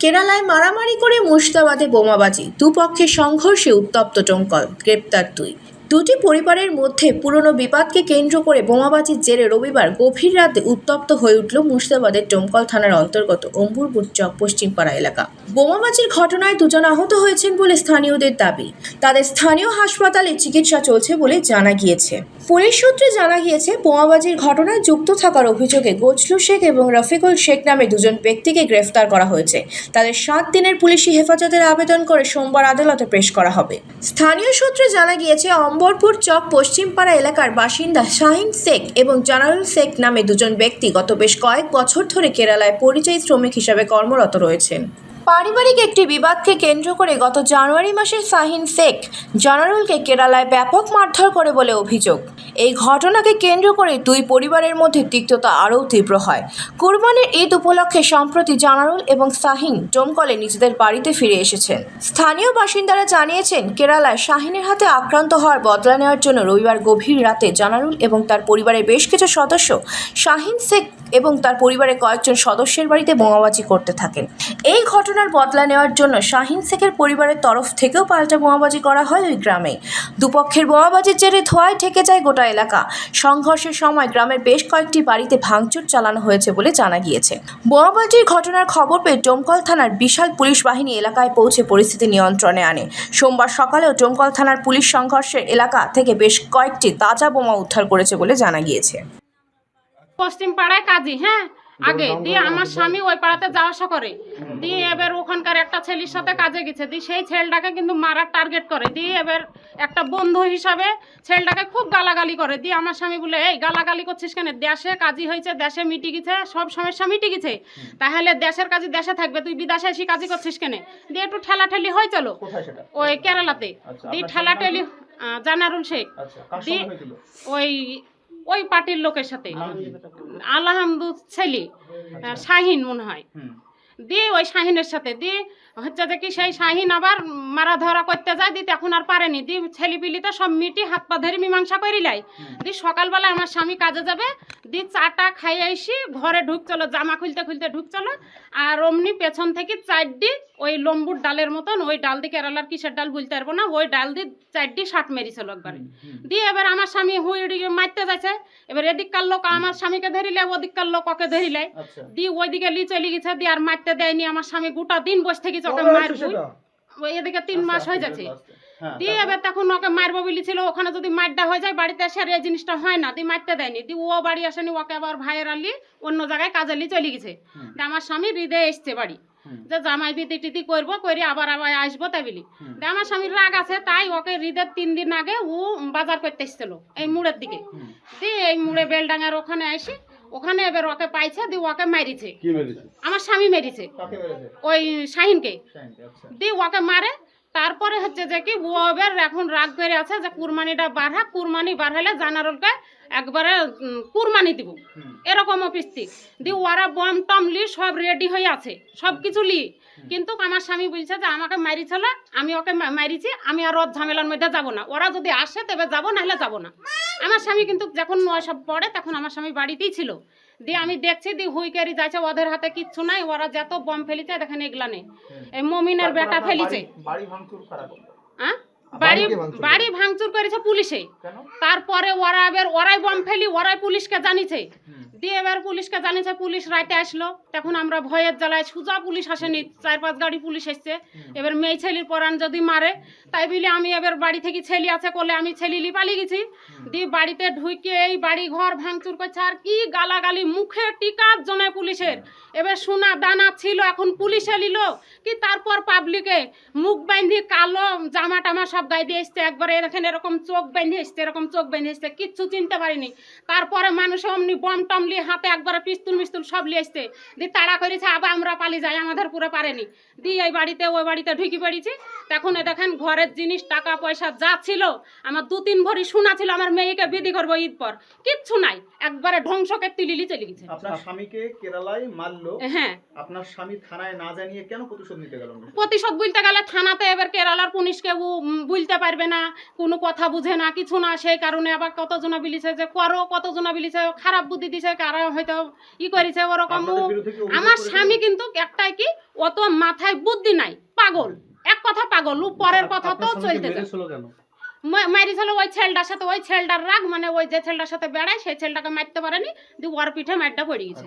কেরালায় মারামারি করে মুর্শিদাবাদে বোমাবাজি। দুপক্ষের সংঘর্ষে উত্তপ্ত টঙ্কল গ্রেপ্তার দুই। দুটি পরিবারের মধ্যে পুরনো বিবাদকে কেন্দ্র করে বোমাবাজির জেরে রবিবার গভীর রাতে উত্তপ্ত হয়ে উঠল মুর্শিদাবাদের টমকল থানার অন্তর্গত অম্বুরপুর চক পশ্চিমপাড়া এলাকা। বোমাবাজির ঘটনায় দুজন আহত হয়েছেন বলে স্থানীয়দের দাবি। তাদের স্থানীয় হাসপাতালে চিকিৎসা চলছে বলে জানা গিয়েছে। পুলিশ সূত্রে জানা গিয়েছে, বোমাবাজির ঘটনায় যুক্ত থাকার অভিযোগে গজলু শেখ এবং রফিকুল শেখ নামে দুজন ব্যক্তিকে গ্রেফতার করা হয়েছে। তাদের সাত দিনের পুলিশি হেফাজতের আবেদন করে সোমবার আদালতে পেশ করা হবে। স্থানীয় সূত্রে জানা গিয়েছে, অম্বরপুর চক পশ্চিমপাড়া এলাকার বাসিন্দা শাহিন শেখ এবং জানারুল শেখ নামে দুজন ব্যক্তি গত বেশ কয়েক বছর ধরে কেরালায় পরিযায়ী শ্রমিক হিসাবে কর্মরত রয়েছেন। পারিবারিক একটি বিবাদকে কেন্দ্র করে গত জানুয়ারি মাসে শাহিন শেখ জানারুলকে কেরালায় ব্যাপক মারধর করে বলে অভিযোগ। এই ঘটনাকে কেন্দ্র করে দুই পরিবারের মধ্যে তিক্ততা আরও তীব্র হয়। কুরবানির ঈদ উপলক্ষে সম্প্রতি জানারুল এবং শাহিন ডোমকলে নিজেদের বাড়িতে ফিরে এসেছেন। স্থানীয় বাসিন্দারা জানিয়েছেন, কেরালায় শাহিনের হাতে আক্রান্ত হওয়ার বদলা নেওয়ার জন্য রবিবার গভীর রাতে জানারুল এবং তার পরিবারের বেশ কিছু সদস্য শাহিন শেখ এবং তার পরিবারের কয়েকজন সদস্যের বাড়িতে বোমাবাজি করতে থাকেন। এই ঘটনার বদলা নেওয়ার জন্য শাহিন শেখের পরিবারের তরফ থেকেও পাল্টা বোমাবাজি করা হয় ওই গ্রামে। দুপক্ষের বোমাবাজির জেরে ধোঁয়ায় ঠেকে যায় গোটা এলাকা। সংঘর্ষের সময় গ্রামের বেশ কয়েকটি বাড়িতে ভাঙচুর চালানো হয়েছে বলে জানা গিয়েছে। বোমাবাজির ঘটনার খবর পেয়ে ডোমকল থানার বিশাল পুলিশ বাহিনী এলাকায় পৌঁছে পরিস্থিতি নিয়ন্ত্রণে আনে। সোমবার সকালেও ডোমকল থানার পুলিশ সংঘর্ষের এলাকা থেকে বেশ কয়েকটি তাজা বোমা উদ্ধার করেছে বলে জানা গিয়েছে। পশ্চিম পাড়ায় কাজী হ্যাঁ? আগে দিয়ে আমার স্বামী ওই পাড়াতে যাওয়া আসা করে। দিয়ে এবার ওখানকার একটা ছেলের সাথে কাজে গেছে। দিয়ে সেই ছেলেটাকে কিন্তু মারার টার্গেট করে। দিয়ে এবার একটা বন্ধু হিসাবে ছেলেটাকে খুব গালাগালি করে। দিয়ে আমার স্বামী বলে এই গালাগালি করছিস কেন? দেশে কাজই হয়েছে দেশে মিটি গেছে সব সমস্যা মিটি গেছে। তাহলে দেশের কাজে দেশে থাকবে তুই বিদেশে এসে কাজই করছিস কেন? দিয়ে একটু ঠেলাঠেলি হয়ে চলো। ওই কেরালাতে। আচ্ছা, দিয়ে ঠেলাঠেলি জানারুল শেখ। আচ্ছা কার দি- সঙ্গে হয়েছিল? ওই ওই পার্টির লোকের সাথে। আলহামদু ছেলে শাহিন মনে হয়। দিয়ে ওই শাহিনের সাথে দিয়ে হচ্ছে যে কি সেই শাহিন আবার মারা ধরা করতে যায় দিয়ে এখন আর পারেনি। দিয়ে ছেলেপিলিতে সব মিটি হাত পা ধরে মীমাংসা করি লাই। দিয়ে সকালবেলা আমার স্বামী কাজে যাবে দি চাটা খাইয়ে আইসি ঘরে ঢুক চলো জামা খুলতে খুলতে ঢুক চলো। আর অমনি পেছন থেকে চারডি ওই লম্বুর ডালের মতন ওই ডাল দিয়ে কেরালার কিসের ডাল বলতে পারব না ওই ডাল দিয়ে চারডি শার্ট মেরিছিল একবারে দিয়ে এবার আমার স্বামী হুই মারতে যাচ্ছে এবার এদিককার লোক আমার স্বামীকে ধরিলে ওদিককার লোক ওকে ধরিলে আচ্ছা। দিয়ে ওইদিকে লি চলে গেছে দিয়ে আর মারতে দেয়নি। আমার স্বামী গোটা দিন বসে থেকে মারবো ওই এদিকে তিন মাস হয়ে যাচ্ছে। হ্যাঁ দিয়ে এবার তখন ওকে মারবো বলেছিল ওখানে যদি মারটা হয়ে যায় বাড়িতে এসে আর এই জিনিসটা হয় না দিয়ে মারতে দেয়নি। দিয়ে ও বাড়ি আসেনি ওকে আবার ভাইয়ের আলি অন্য জায়গায় কাজে লি চলে গেছে। দিয়ে আমার স্বামী হৃদয়ে এসছে বাড়ি। যে জামাই বিদি টিদি করব করে আবার আবার আসব তাই বলি। আমার স্বামীর রাগ আছে তাই ওকে হৃদের তিন দিন আগে ও বাজার করতে এসেছিল এই মুড়ের দিকে। দিয়ে এই মুড়ে বেলডাঙ্গার ওখানে আসি ওখানে এবার ওকে পাইছে দিয়ে ওকে মারিছে। কি মেরেছে? আমার স্বামী মেরেছে। কাকে মেরেছে? ওই শাহিনকে। আচ্ছা। দিয়ে ওকে মারে। তারপরে হচ্ছে যে কি ও এবার এখন রাগ করে আছে যে কুরবানিটা বাড়া কুরবানি বাড়ালে জানারুলকে একবারে কুরবানি দিব। এরকম অফিসটি দিয়ে ওরা বম টম লি সব রেডি হয়ে আছে সব কিছু লি। কিন্তু আমার স্বামী বলছে যে আমাকে মারিছিল আমি ওকে মারিছি আমি আর ঝামেলার মধ্যে যাব না। ওরা যদি আসে তবে যাব নাহলে যাব না। আমার স্বামী কিন্তু যখন সব পড়ে তখন আমার স্বামী বাড়িতেই ছিল দিয়ে আমি দেখছি দিয়ে হুইকারি যাচ্ছে ওদের হাতে কিচ্ছু নাই ওরা যত বম ফেলিছে দেখেন এগুলা নেই মমিনার বেটা ফেলিছে? হ্যাঁ? বাড়ি বাড়ি ভাঙচুর করেছে পুলিশে তারপরে ওরা এবার ওরাই বম ফেলি ওরাই পুলিশকে জানিছে। দিয়ে এবার পুলিশকে জানিছে পুলিশ রাইতে আসলো। তখন আমরা ভয়ের জ্বালায় সুজা পুলিশ আসেনি চার পাঁচ গাড়ি পুলিশ এসছে। এবার মেয়ে ছেলির পরান যদি মারে তাই বলে আমি এবার বাড়ি থেকে ছেলি আছে করলে আমি ছেলিলি পালিয়ে গেছি। দিয়ে বাড়িতে ঢুকে এই বাড়ি ঘর ভাঙচুর করছে। আর কি গালাগালি মুখে টিকার জন্য পুলিশের। এবার সোনা দানা ছিল এখন পুলিশে নিল কি তারপর পাবলিকে মুখ বাঁধি কালো জামা টামা সব গায়ে দিয়ে এসছে একবারে এখানে এরকম চোখ বেঁধে এসছে এরকম চোখ বেঁধে এসছে কিচ্ছু চিনতে পারিনি। তারপরে মানুষ অমনি বম টম নিয়ে হাতে একবারে পিস্তুল মিস্তুল সব নিয়ে এসছে। দিয়ে তাড়া করেছে আবার আমরা পালিয়ে যাই আমাদের পুরো পারেনি। দিয়ে এই বাড়িতে ওই বাড়িতে ঢুকি পড়েছি। তখন দেখেন ঘরের জিনিস টাকা পয়সা যা ছিল আমার দু তিন ভরি সোনা ছিল আমার মেয়েকে বিধি করব ঈদ পর। কিচ্ছু নাই একবারে ধ্বংসকে তুলিলি চলে গেছে। আপনার স্বামীকে কেরালায় মারলো হ্যাঁ। আপনার স্বামী থানায় না জানিয়ে কেন প্রতিশোধ নিতে গেল? প্রতিশোধ বলতে গেলে থানাতে এবার কেরালার পুলিশকে ও বলতে পারবে না কোনো কথা বুঝে না কিছু না সেই কারণে আবার কতজনা বিলিছে যে করো কতজনা বিলিছে খারাপ বুদ্ধি দিছে কারা হয়তো ই করেছে ওরকম। আমার স্বামী কিন্তু একটাই কি অত মাথায় বুদ্ধি নাই পাগল। এক কথা পাগল ও পরের কথা তো চলতে মারিছিল ওই ছেলেটার সাথে ওই ছেলেটার রাগ মানে ওই যে ছেলেটার সাথে বেড়ায় সেই ছেলেটাকে মারতে পারেনি দিয়ে ওর পিঠে মারটা পড়ে গেছে।